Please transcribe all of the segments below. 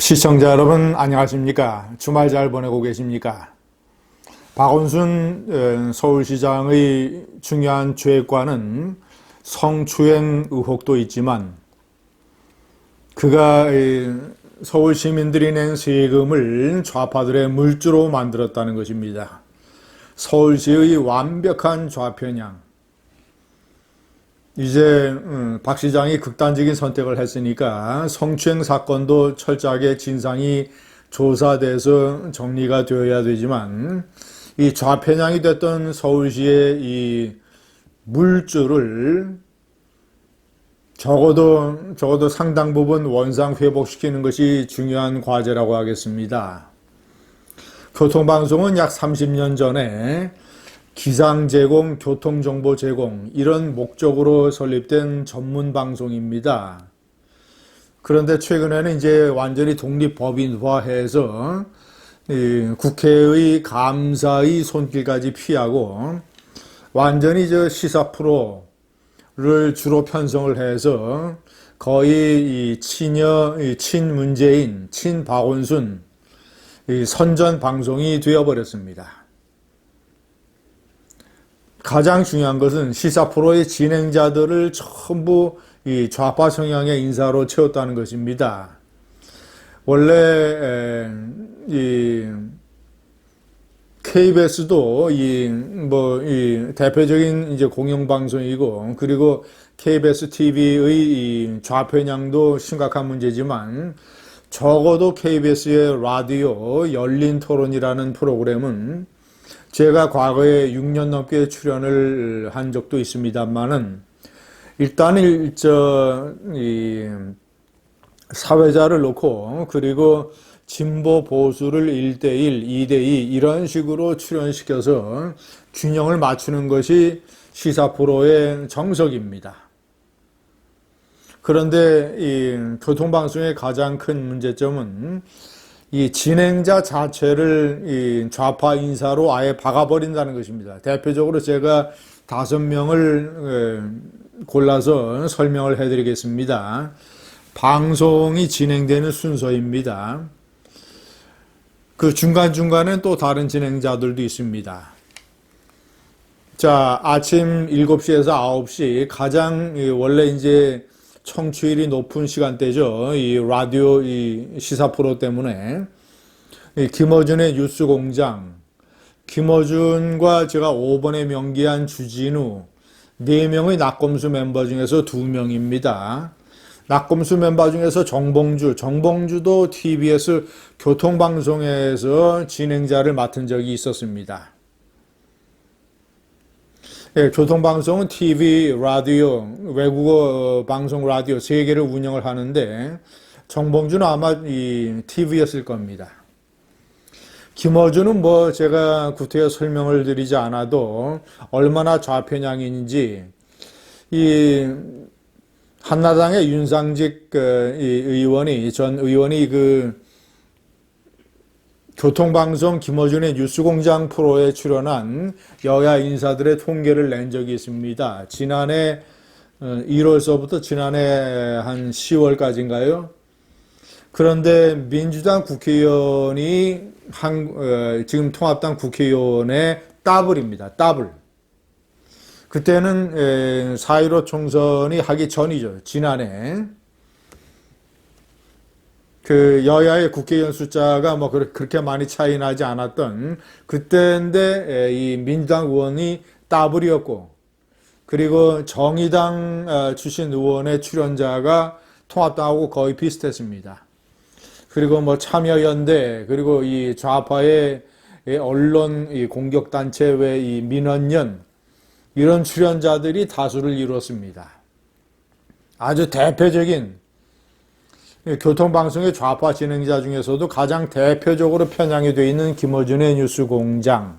시청자 여러분 안녕하십니까? 주말 잘 보내고 계십니까? 박원순 어, 서울시장의 중요한 죄과는 성추행 의혹도 있지만 그가 서울 시민들이 낸 세금을 좌파들의 물주로 만들었다는 것입니다. 서울시의 완벽한 좌편향. 이제 음, 박 시장이 극단적인 선택을 했으니까 성추행 사건도 철저하게 진상이 조사돼서 정리가 되어야 되지만 이 좌편향이 됐던 서울시의 이 물줄을 적어도 적어도 상당 부분 원상 회복시키는 것이 중요한 과제라고 하겠습니다. 교통방송은 약 30년 전에 기상 제공, 교통 정보 제공 이런 목적으로 설립된 전문 방송입니다. 그런데 최근에는 이제 완전히 독립 법인화해서 국회의 감사의 손길까지 피하고 완전히 저 시사 프로를 주로 편성을 해서 거의 이 친여, 친 문재인, 친 박원순 선전 방송이 되어버렸습니다. 가장 중요한 것은 시사 프로의 진행자들을 전부 이 좌파 성향의 인사로 채웠다는 것입니다. 원래 이 KBS도 이 뭐 이 대표적인 이제 공영 방송이고 그리고 KBS TV의 이 좌편향도 심각한 문제지만 적어도 KBS의 라디오 열린 토론이라는 프로그램은 제가 과거에 6년 넘게 출연을 한 적도 있습니다만은 일단 일저 이 사회자를 놓고 그리고 진보 보수를 1대1, 2대2 이런 식으로 출연시켜서 균형을 맞추는 것이 시사 프로의 정석입니다. 그런데 이 교통방송의 가장 큰 문제점은 이 진행자 자체를 이 좌파 인사로 아예 박아버린다는 것입니다. 대표적으로 제가 다섯 명을 골라서 설명을 해드리겠습니다. 방송이 진행되는 순서입니다. 그 중간중간엔 또 다른 진행자들도 있습니다. 자, 아침 7시에서 9시 가장 원래 이제 청취율이 높은 시간대죠. 이 라디오 이 시사 프로 때문에 김어준의 뉴스 공장, 김어준과 제가 5번에 명기한 주진우 4명의 낙검수 멤버 중에서 2명입니다. 낙검수 멤버 중에서 정봉주, 정봉주도 TBS 교통방송에서 진행자를 맡은 적이 있었습니다. 예, 교통방송은 TV, 라디오, 외국어 방송 라디오 세 개를 운영을 하는데 정봉주는 아마 이 TV였을 겁니다. 김어준은 뭐 제가 구태여 설명을 드리지 않아도 얼마나 좌편향인지 이 한나당의 윤상직 그 의원이 전 의원이 그 교통방송 김어준의 뉴스공장 프로에 출연한 여야 인사들의 통계를 낸 적이 있습니다. 지난해 1월서부터 어, 지난해 한 10월까지인가요? 그런데 민주당 국회의원이 한, 어, 지금 통합당 국회의원의 더블입니다. 더블. 그때는 4.15 총선이 하기 전이죠. 지난해. 그 여야의 국회의원 숫자가 뭐 그렇게 많이 차이 나지 않았던 그때인데 이 민주당 의원이 더블이었고 그리고 정의당 어, 출신 의원의 출연자가 통합당하고 거의 비슷했습니다. 그리고 뭐 참여연대 그리고 이 좌파의 언론 공격 단체 외 이 민원연 이런 출연자들이 다수를 이뤘습니다. 아주 대표적인 교통방송의 좌파 진행자 중에서도 가장 대표적으로 편향이 되어 있는 김어준의 뉴스공장.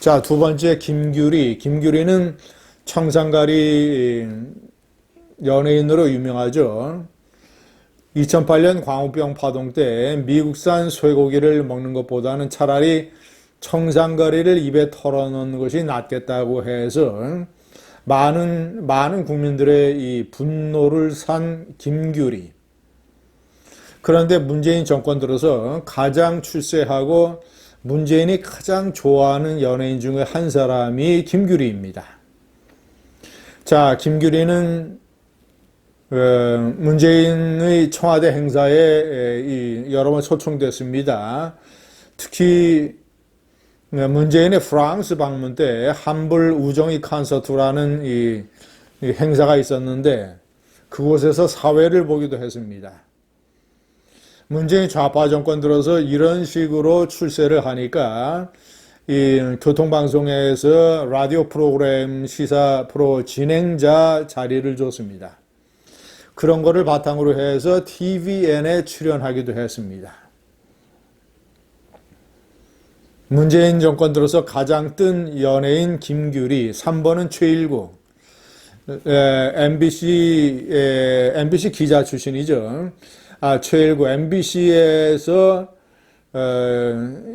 자, 두 번째 김규리. 김규리는 청산가리 연예인으로 유명하죠. 2008년 광우병 파동 때 미국산 쇠고기를 먹는 것보다는 차라리 청산가리를 입에 털어넣는 것이 낫겠다고 해서 많은 많은 국민들의 이 분노를 산 김규리. 그런데 문재인 정권 들어서 가장 출세하고 문재인이 가장 좋아하는 연예인 중에 한 사람이 김규리입니다. 자, 김규리는 어, 문재인의 청와대 행사에 여러 번 초청됐습니다. 특히 문재인의 프랑스 방문 때 함불 우정이 콘서트라는 이 행사가 있었는데 그곳에서 사회를 보기도 했습니다. 문재인 좌파 정권 들어서 이런 식으로 출세를 하니까 이 교통방송에서 라디오 프로그램 시사 프로 진행자 자리를 줬습니다. 그런 거를 바탕으로 해서 TVN에 출연하기도 했습니다. 문재인 정권 들어서 가장 뜬 연예인 김규리, 3번은 최일구, MBC, MBC 기자 출신이죠. 아, 최일구, MBC에서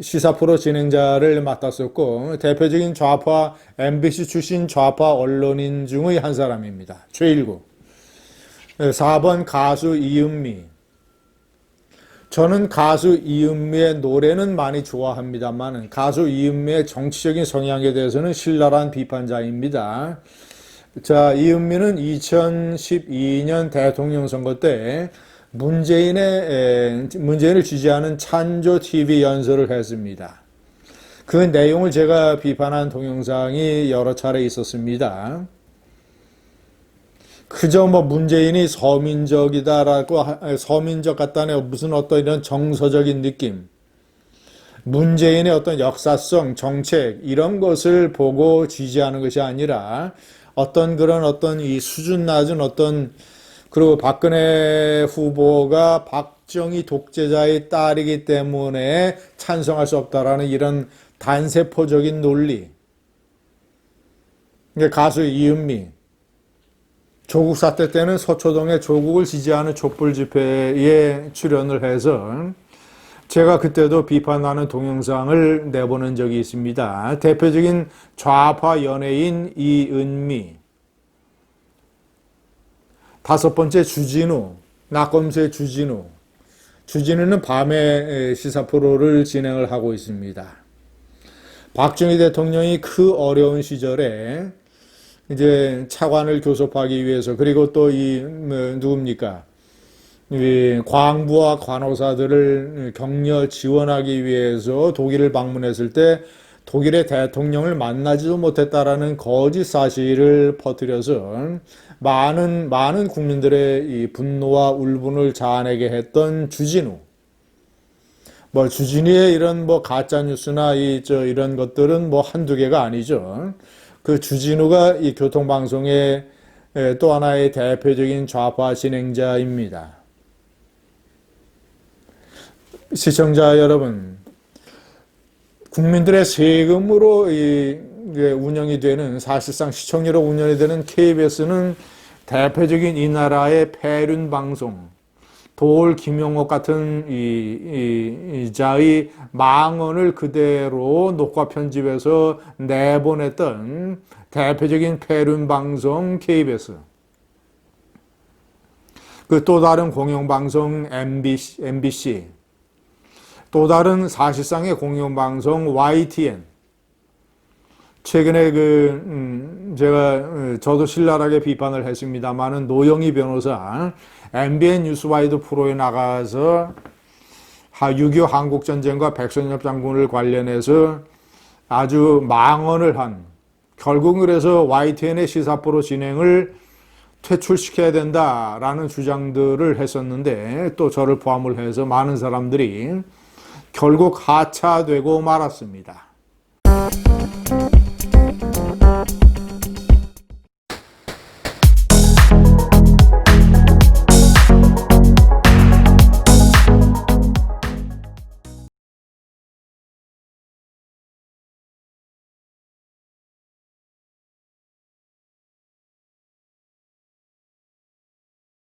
시사 프로 진행자를 맡았었고, 대표적인 좌파, MBC 출신 좌파 언론인 중의 한 사람입니다. 최일구. 4번 가수 이은미. 저는 가수 이은미의 노래는 많이 좋아합니다만 가수 이은미의 정치적인 성향에 대해서는 신랄한 비판자입니다. 자, 이은미는 2012년 대통령 선거 때 문재인의 문재인을 지지하는 찬조 TV 연설을 했습니다. 그 내용을 제가 비판한 동영상이 여러 차례 있었습니다. 그저 뭐 문재인이 서민적이다라고 서민적 같다네 무슨 어떤 이런 정서적인 느낌 문재인의 어떤 역사성 정책 이런 것을 보고 지지하는 것이 아니라 어떤 그런 어떤 이 수준 낮은 어떤 그리고 박근혜 후보가 박정희 독재자의 딸이기 때문에 찬성할 수 없다라는 이런 단세포적인 논리. 가수 이은미 조국 사태 때는 서초동에 조국을 지지하는 촛불 집회에 출연을 해서 제가 그때도 비판하는 동영상을 내보낸 적이 있습니다. 대표적인 좌파 연예인 이은미. 다섯 번째 주진우, 낙검수의 주진우. 주진우는 밤에 시사 프로를 진행을 하고 있습니다. 박정희 대통령이 그 어려운 시절에 이제 차관을 교섭하기 위해서 그리고 또이 뭐, 누굽니까? 이 광부와 관호사들을 격려 지원하기 위해서 독일을 방문했을 때 독일의 대통령을 만나지도 못했다라는 거짓 사실을 퍼뜨려서 많은 많은 국민들의 이 분노와 울분을 자아내게 했던 주진우. 뭐 주진우의 이런 뭐 가짜 뉴스나 이 저 이런 것들은 뭐 한두 개가 아니죠. 그 주진우가 이 교통 방송의 또 하나의 대표적인 좌파 진행자입니다. 시청자 여러분, 국민들의 세금으로 이 운영이 되는 사실상 시청료로 운영이 되는 KBS는 대표적인 이 나라의 폐륜 방송, 돌 김용옥 같은 이, 이, 자의 망언을 그대로 녹화 편집해서 내보냈던 대표적인 폐륜 방송 KBS. 그 또 다른 공영방송 MBC, MBC, 또 다른 사실상의 공영방송 YTN. 최근에 그, 음, 제가, 어, 저도 신랄하게 비판을 했습니다만은 노영희 변호사, MBN 뉴스와이드 프로에 나가서 6.25 한국전쟁과 백선엽 장군을 관련해서 아주 망언을 한 결국 그래서 YTN의 시사 프로 진행을 퇴출시켜야 된다라는 주장들을 했었는데 또 저를 포함을 해서 많은 사람들이 결국 하차되고 말았습니다.